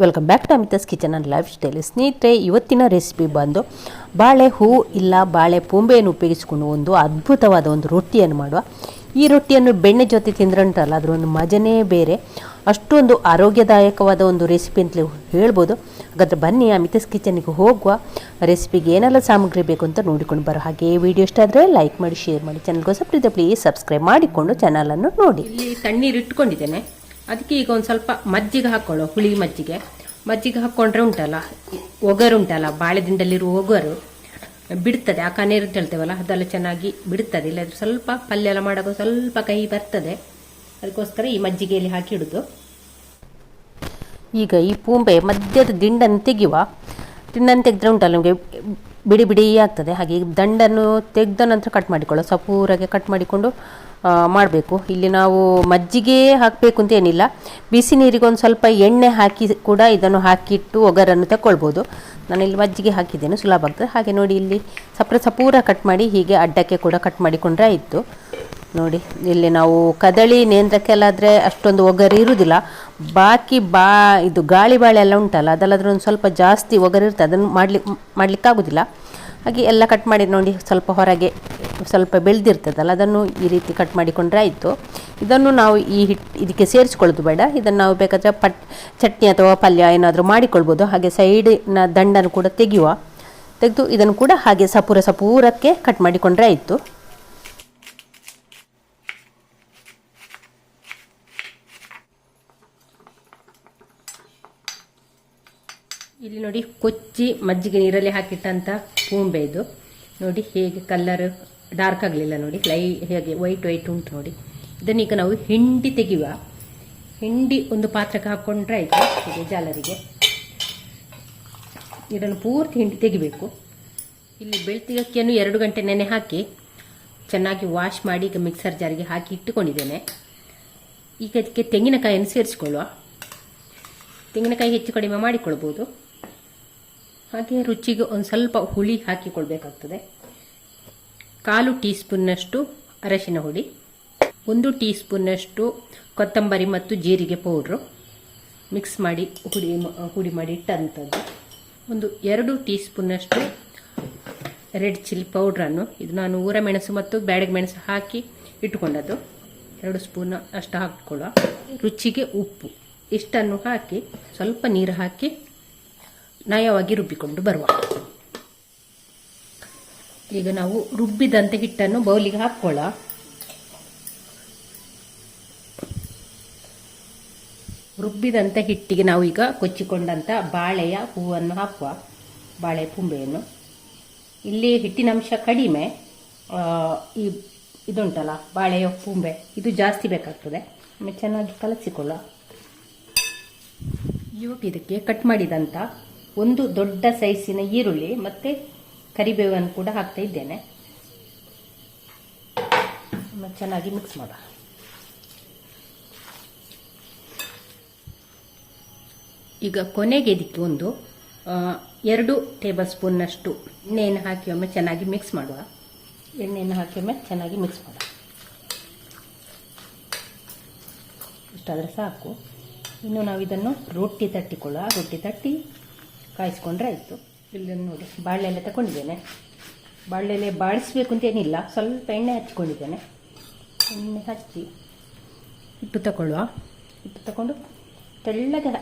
Welcome back to Amitha's kitchen and lifestyle ಸ್ನೇಹಿತರೆ, ಇವತ್ತಿನ recipe ಬಂದು ಬಾಳೆ ಹೂ ಇಲ್ಲ ಬಾಳೆ ಪೂಂಬೆಯನ್ನು ಉಪಯೋಗಿಸಿಕೊಂಡು ಒಂದು ಅದ್ಭುತವಾದ ಒಂದು ರೊಟ್ಟಿಯನ್ನು ಮಾಡುವ. ಈ ರೊಟ್ಟಿಯನ್ನು ಬೆಣ್ಣೆ ಜೊತೆ ತಿಂದ್ರೆ ಉಂಟಲ್ಲ ಅದರ ಒಂದು ಮಜನೇ ಬೇರೆ. ಅಷ್ಟೊಂದು ಆರೋಗ್ಯದಾಯಕವಾದ ಒಂದು ರೆಸಿಪಿ ಅಂತಲೇ ಹೇಳ್ಬೋದು. ಹಾಗಾದ್ರೆ ಬನ್ನಿ ಅಮಿತಾಸ್ ಕಿಚನ್ಗೆ ಹೋಗುವ ರೆಸಿಪಿಗೆ ಏನೆಲ್ಲ ಸಾಮಗ್ರಿ ಬೇಕು ಅಂತ ನೋಡಿಕೊಂಡು ಬರೋ ಹಾಗೆ ವಿಡಿಯೋ ಇಷ್ಟ ಆದರೆ ಲೈಕ್ ಮಾಡಿ ಶೇರ್ ಮಾಡಿ. ಚಾನಲ್ಗೋಸ್ಕರ ಪ್ಲೀಸ್ ಸಬ್ಸ್ಕ್ರೈಬ್ ಮಾಡಿಕೊಂಡು ಚಾನಲನ್ನು ನೋಡಿ. ಇಲ್ಲಿ ತಣ್ಣೀರು ಇಟ್ಕೊಂಡಿದ್ದೇನೆ. ಅದಕ್ಕೆ ಈಗ ಒಂದು ಸ್ವಲ್ಪ ಮಜ್ಜಿಗೆ ಹಾಕ್ಕೊಳ್ಳೋ ಹುಳಿ ಮಜ್ಜಿಗೆ. ಮಜ್ಜಿಗೆ ಹಾಕ್ಕೊಂಡ್ರೆ ಉಂಟಲ್ಲ, ಒಗರು ಉಂಟಲ್ಲ ಬಾಳೆದಿಂಡಲ್ಲಿರುವ ಒಗರು ಬಿಡ್ತದೆ. ಆ ಕನೇರು ಅಂತ ಹೇಳ್ತೇವಲ್ಲ, ಅದೆಲ್ಲ ಚೆನ್ನಾಗಿ ಬಿಡ್ತದೆ. ಇಲ್ಲಾದ್ರೆ ಸ್ವಲ್ಪ ಪಲ್ಯ ಎಲ್ಲ ಮಾಡೋದು ಸ್ವಲ್ಪ ಕಹಿ ಬರ್ತದೆ. ಅದಕ್ಕೋಸ್ಕರ ಈ ಮಜ್ಜಿಗೆಯಲ್ಲಿ ಹಾಕಿ ಇಡುದು. ಈಗ ಈ ಪೂಂಬೆ ಮಧ್ಯದ ದಿಂಡನ್ನು ತೆಗೆಯುವ. ದಿಂಡನ್ನು ತೆಗೆದ್ರೆ ಉಂಟಲ್ಲ ನಮಗೆ ಬಿಡಿ ಬಿಡಿ ಆಗ್ತದೆ. ಹಾಗೆ ದಂಡನ್ನು ತೆಗೆದ ನಂತರ ಕಟ್ ಮಾಡಿಕೊಳ್ಳೋ ಸಪೂರಾಗೆ ಕಟ್ ಮಾಡಿಕೊಂಡು ಮಾಡಬೇಕು. ಇಲ್ಲಿ ನಾವು ಮಜ್ಜಿಗೆ ಹಾಕಬೇಕು ಅಂತ ಏನಿಲ್ಲ. ಬಿಸಿ ನೀರಿಗೆ ಒಂದು ಸ್ವಲ್ಪ ಎಣ್ಣೆ ಹಾಕಿ ಕೂಡ ಇದನ್ನು ಹಾಕಿಟ್ಟು ಒಗರನ್ನು ತಗೊಳ್ಬೋದು ಇಲ್ಲಿ ಮಜ್ಜಿಗೆ ಹಾಕಿದ್ದೇನೆ. ಸುಲಭ ಆಗ್ತದೆ. ಹಾಗೆ ನೋಡಿ ಇಲ್ಲಿ ಸಪ್ರ ಸಪೂರ ಕಟ್ ಮಾಡಿ ಹೀಗೆ ಅಡ್ಡಕ್ಕೆ ಕೂಡ ಕಟ್ ಮಾಡಿಕೊಂಡ್ರೆ ಆಯಿತು. ನೋಡಿ, ಇಲ್ಲಿ ನಾವು ಕದಳಿ ನೇಂದ್ರಕ್ಕೆಲ್ಲಾದರೆ ಅಷ್ಟೊಂದು ಒಗರು ಇರುವುದಿಲ್ಲ ಬಾಕಿ ಬಾ, ಇದು ಗಾಳಿ ಬಾಳೆ ಎಲ್ಲ ಉಂಟಲ್ಲ, ಅದಲ್ಲಾದರೆ ಒಂದು ಸ್ವಲ್ಪ ಜಾಸ್ತಿ ಒಗರು ಇರ್ತದೆ ಅದನ್ನು ಮಾಡ್ಲಿಕ್ಕೆ ಮಾಡಲಿಕ್ಕಾಗೋದಿಲ್ಲ. ಹಾಗೆ ಎಲ್ಲ ಕಟ್ ಮಾಡಿ ನೋಡಿ, ಸ್ವಲ್ಪ ಹೊರಗೆ ಸ್ವಲ್ಪ ಬೆಳೆದಿರ್ತದಲ್ಲ, ಅದನ್ನು ಈ ರೀತಿ ಕಟ್ ಮಾಡಿಕೊಂಡ್ರೆ ಆಯಿತು. ಇದನ್ನು ನಾವು ಈ ಹಿಟ್ಟು ಇದಕ್ಕೆ ಸೇರಿಸ್ಕೊಳ್ಳೋದು ಬೇಡ, ಇದನ್ನು ನಾವು ಬೇಕಾದರೆ ಪಟ್, ಚಟ್ನಿ ಅಥವಾ ಪಲ್ಯ ಏನಾದರೂ ಮಾಡಿಕೊಳ್ಬೋದು. ಹಾಗೆ ಸೈಡಿನ ದಂಡನ್ನು ಕೂಡ ತೆಗೆಯುವ, ತೆಗೆದು ಇದನ್ನು ಕೂಡ ಹಾಗೆ ಸಪೂರ ಸಪೂರಕ್ಕೆ ಕಟ್ ಮಾಡಿಕೊಂಡ್ರೆ ಆಯಿತು. ಇಲ್ಲಿ ನೋಡಿ ಕೊಚ್ಚಿ ಮಜ್ಜಿಗೆ ನೀರಲ್ಲಿ ಹಾಕಿಟ್ಟಂತ ಪೂಂಬೆ ಇದು. ನೋಡಿ ಹೇಗೆ ಕಲರ್ ಡಾರ್ಕ್ ಆಗಲಿಲ್ಲ ನೋಡಿ, ಲೈ ಹೇಗೆ ವೈಟ್ ವೈಟ್ ಉಂಟು ನೋಡಿ. ಇದನ್ನೀಗ ನಾವು ಹಿಂಡಿ ತೆಗೆಯುವ. ಹಿಂಡಿ ಒಂದು ಪಾತ್ರಕ್ಕೆ ಹಾಕ್ಕೊಂಡ್ರೆ ಆಯಿತು ಹೀಗೆ ಜಾಲರಿಗೆ. ಇದನ್ನು ಪೂರ್ತಿ ಹಿಂಡಿ ತೆಗಿಬೇಕು. ಇಲ್ಲಿ ಬೆಳ್ತಿಗಕ್ಕಿಯನ್ನು ಎರಡು ಗಂಟೆ ನೆನೆ ಹಾಕಿ ಚೆನ್ನಾಗಿ ವಾಶ್ ಮಾಡಿ ಈಗ ಮಿಕ್ಸರ್ ಜಾರಿಗೆ ಹಾಕಿ ಇಟ್ಟುಕೊಂಡಿದ್ದೇನೆ. ಈಗ ಅದಕ್ಕೆ ತೆಂಗಿನಕಾಯಿಯನ್ನು ಸೇರಿಸ್ಕೊಳ್ಳುವ. ತೆಂಗಿನಕಾಯಿ ಹೆಚ್ಚು ಕಡಿಮೆ ಮಾಡಿಕೊಳ್ಬೋದು. ಹಾಗೆ ರುಚಿಗೆ ಒಂದು ಸ್ವಲ್ಪ ಹುಳಿ ಹಾಕಿಕೊಳ್ಬೇಕಾಗ್ತದೆ. ಕಾಲು ಟೀ ಸ್ಪೂನ್ನಷ್ಟು ಅರಶಿನ ಹುಳಿ, ಒಂದು ಟೀ ಸ್ಪೂನ್ನಷ್ಟು ಕೊತ್ತಂಬರಿ ಮತ್ತು ಜೀರಿಗೆ ಪೌಡ್ರು ಮಿಕ್ಸ್ ಮಾಡಿ ಹುಡಿ ಹುಡಿ ಮಾಡಿ ಇಟ್ಟಂಥದ್ದು. ಒಂದು ಎರಡು ಟೀ ಸ್ಪೂನ್ನಷ್ಟು ರೆಡ್ ಚಿಲ್ಲಿ ಪೌಡ್ರನ್ನು ಇದು ನಾನು ಊರ ಮೆಣಸು ಮತ್ತು ಬ್ಯಾಡಗ್ ಮೆಣಸು ಹಾಕಿ ಇಟ್ಟುಕೊಂಡದ್ದು. ಎರಡು ಸ್ಪೂನ್ ಅಷ್ಟು ಹಾಕಿಕೊಳ್ಳುವ. ರುಚಿಗೆ ಉಪ್ಪು. ಇಷ್ಟನ್ನು ಹಾಕಿ ಸ್ವಲ್ಪ ನೀರು ಹಾಕಿ ನಯವಾಗಿ ರುಬ್ಬಿಕೊಂಡು ಬರುವ. ಈಗ ನಾವು ರುಬ್ಬಿದಂತೆ ಹಿಟ್ಟನ್ನು ಬೌಲಿಗೆ ಹಾಕ್ಕೊಳ್ಳ. ರುಬ್ಬಿದಂಥ ಹಿಟ್ಟಿಗೆ ನಾವು ಈಗ ಕೊಚ್ಚಿಕೊಂಡಂಥ ಬಾಳೆಯ ಹೂವನ್ನು ಹಾಕುವ, ಬಾಳೆ ಪುಂಬೆಯನ್ನು. ಇಲ್ಲಿ ಹಿಟ್ಟಿನಂಶ ಕಡಿಮೆ ಈ ಇದುಂಟಲ್ಲ, ಬಾಳೆಯ ಪುಂಬೆ, ಇದು ಜಾಸ್ತಿ ಬೇಕಾಗ್ತದೆ. ಚೆನ್ನಾಗಿ ಕಲಸಿಕೊಳ್ಳ. ಇವಾಗ ಇದಕ್ಕೆ ಕಟ್ ಮಾಡಿದಂಥ ಒಂದು ದೊಡ್ಡ ಸೈಜಿನ ಈರುಳ್ಳಿ ಮತ್ತೆ ಕರಿಬೇವನ್ನು ಕೂಡ ಹಾಕ್ತಾ ಇದ್ದೇನೆ. ಚೆನ್ನಾಗಿ ಮಿಕ್ಸ್ ಮಾಡ ಈಗ ಕೊನೆಗೆ ಇದಕ್ಕೆ ಒಂದು ಎರಡು ಟೇಬಲ್ ಸ್ಪೂನ್ನಷ್ಟು ಎಣ್ಣೆಯನ್ನು ಹಾಕಿ ಒಮ್ಮೆ ಚೆನ್ನಾಗಿ ಮಿಕ್ಸ್ ಮಾಡುವ. ಎಣ್ಣೆಯನ್ನು ಹಾಕಿ ಒಮ್ಮೆ ಚೆನ್ನಾಗಿ ಮಿಕ್ಸ್ ಮಾಡ ಇಷ್ಟಾದರೆ ಸಾಕು. ಇನ್ನು ನಾವು ಇದನ್ನು ರೊಟ್ಟಿ ತಟ್ಟಿಕೊಳ್ಳುವ. ರೊಟ್ಟಿ ತಟ್ಟಿ ಕಾಯಿಸ್ಕೊಂಡ್ರೆ ಆಯಿತು. ಇಲ್ಲಿ ನೋಡಿ. ಬಾಳೆಲೆ ತಗೊಂಡಿದ್ದೇನೆ. ಬಾಳೆಲೆ ಬಾಡಿಸ್ಬೇಕು ಅಂತ ಏನಿಲ್ಲ ಸ್ವಲ್ಪ ಎಣ್ಣೆ ಹಚ್ಕೊಂಡಿದ್ದೇನೆ. ಎಣ್ಣೆ ಹಚ್ಚಿ ಹಿಟ್ಟು ತಗೊಳ್ಳುವ. ಹಿಟ್ಟು ತಗೊಂಡು ತೆಳ್ಳಗೆ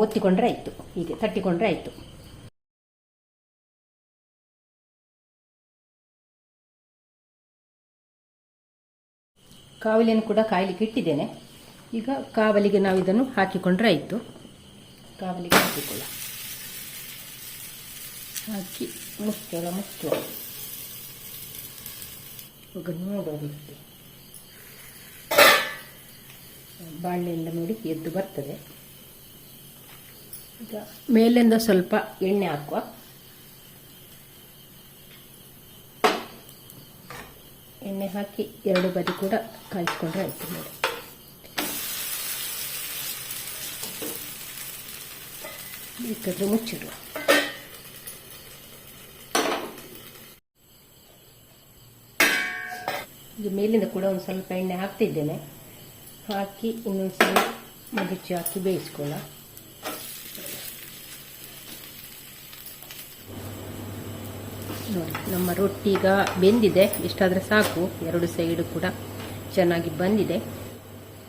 ಒತ್ತಿಕೊಂಡ್ರೆ ಆಯಿತು. ಹೀಗೆ ತಟ್ಟಿಕೊಂಡ್ರೆ ಆಯಿತು. ಕಾವಲಿಯನ್ನು ಕೂಡ ಕಾಯಲಿಕ್ಕೆ ಇಟ್ಟಿದ್ದೇನೆ. ಈಗ ಕಾವಲಿಗೆ ನಾವು ಇದನ್ನು ಹಾಕಿಕೊಂಡ್ರೆ ಆಯಿತು. ಕಾವಲಿಗೆ ಹಾಕಿಕೊಳ್ಳ. ಹಾಕಿ ಮುಚ್ಚಳ, ಮುಚ್ಚುವ. ಈಗ ನೋಡೋದು ಬಾಳೆಯಿಂದ ನೋಡಿ ಎದ್ದು ಬರ್ತದೆ. ಈಗ ಮೇಲಿಂದ ಸ್ವಲ್ಪ ಎಣ್ಣೆ ಹಾಕುವ. ಎಣ್ಣೆ ಹಾಕಿ ಎರಡು ಬದಿ ಕೂಡ ಕಾಯಿಸ್ಕೊಂಡ್ರೆ ಆಯ್ತು ನೋಡಿ. ಬೇಕಾದ್ರೆ ಮುಚ್ಚಿಡುವ. ಈಗ ಮೇಲಿಂದ ಕೂಡ ಒಂದು ಸ್ವಲ್ಪ ಎಣ್ಣೆ ಹಾಕ್ತಿದ್ದೇನೆ ಹಾಕಿ ಇನ್ನೊಂದು ಮಗುಚಿ ಹಾಕಿ ಬೇಯಿಸ್ಕೊಳ್ಳ ನೋಡಿ, ನಮ್ಮ ರೊಟ್ಟಿ ಈಗ ಬೆಂದಿದೆ. ಎಷ್ಟಾದ್ರೆ ಸಾಕು, ಎರಡು ಸೈಡು ಕೂಡ ಚೆನ್ನಾಗಿ ಬಂದಿದೆ.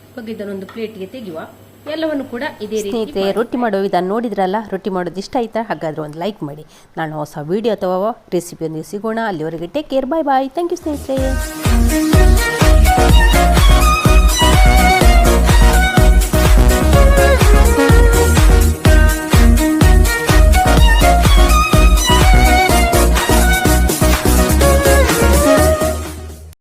ಇವಾಗ ಇದನ್ನೊಂದು ಪ್ಲೇಟಿಗೆ ತೆಗೆಯುವ. ಎಲ್ಲವನ್ನು ಕೂಡ ಇದೇ ರೀತಿ ಸ್ನೇಹಿತರೆ ರೊಟ್ಟಿ ಮಾಡೋ ವಿಧಾನ ನೋಡಿದ್ರಲ್ಲ? ರೊಟ್ಟಿ ಮಾಡೋದು ಇಷ್ಟ ಆಯ್ತಾ? ಹಾಗಾದ್ರೆ ಒಂದು ಲೈಕ್ ಮಾಡಿ. ನಾನು ಹೊಸ ವಿಡಿಯೋ ಅಥವಾ ರೆಸಿಪಿಯೊಂದಿಗೆ ಸಿಗೋಣ. ಅಲ್ಲಿವರೆಗೆ take care bye bye thank you ಸ್ನೇಹಿತರೆ.